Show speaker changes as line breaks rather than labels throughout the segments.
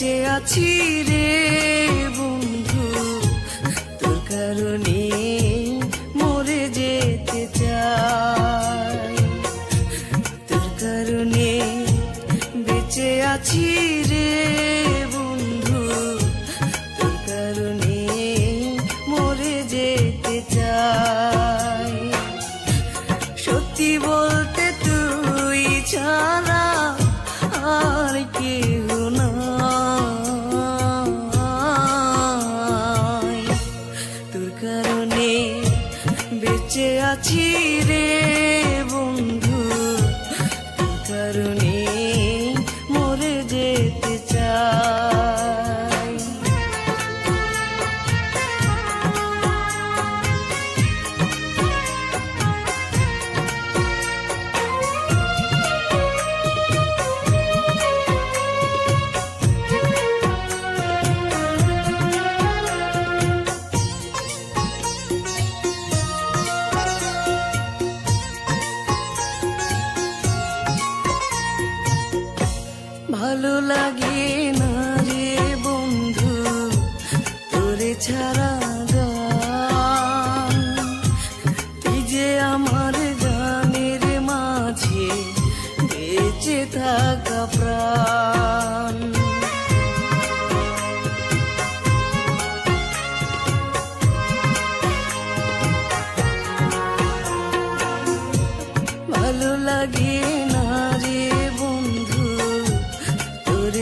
বেঁচে আছি রে বন্ধু। তোর কারণে মরে যেতে চাই। তোর কারণে বেঁচে আছি রে বন্ধু। তোর কারণে মরে যেতে চাই। বেঁচে আছি রে। ভালো লাগে না রে বন্ধু তোরে ছাড়া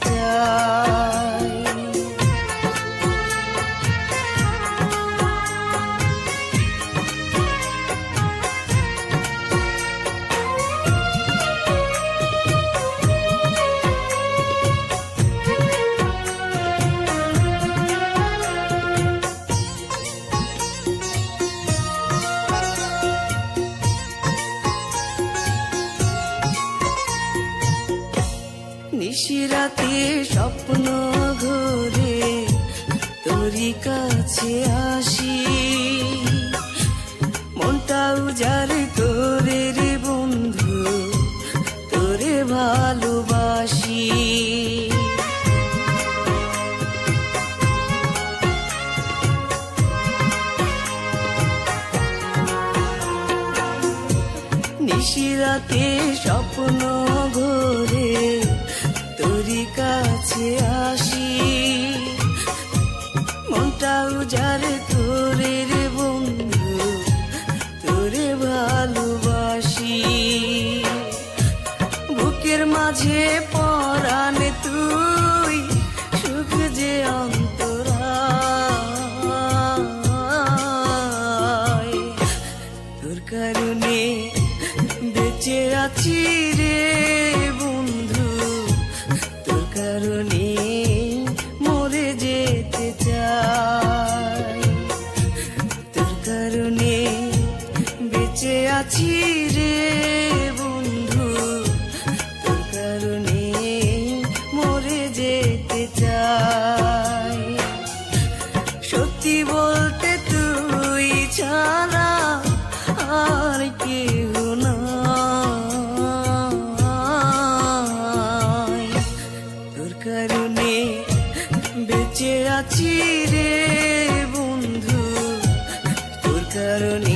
যেতে নিশিরাতে স্বপ্ন ঘরে, তোরই কাছে আসি। মনটা উজাড় তোরে রে বন্ধু, তোরে ভালোবাসি। নিশিরাতে স্বপ্ন ঘরে তোরই কাছে আসি। মনটা উজাড় তোরে রে বন্ধু, তোরে ভালোবাসি। বুকের মাঝে পরাণ তুই, সুখ যে অন্তরা তোর কারণে বেঁচে আছি রে বন্ধু। কারণে বেঁচে আছি রে বন্ধু। তোর কারণে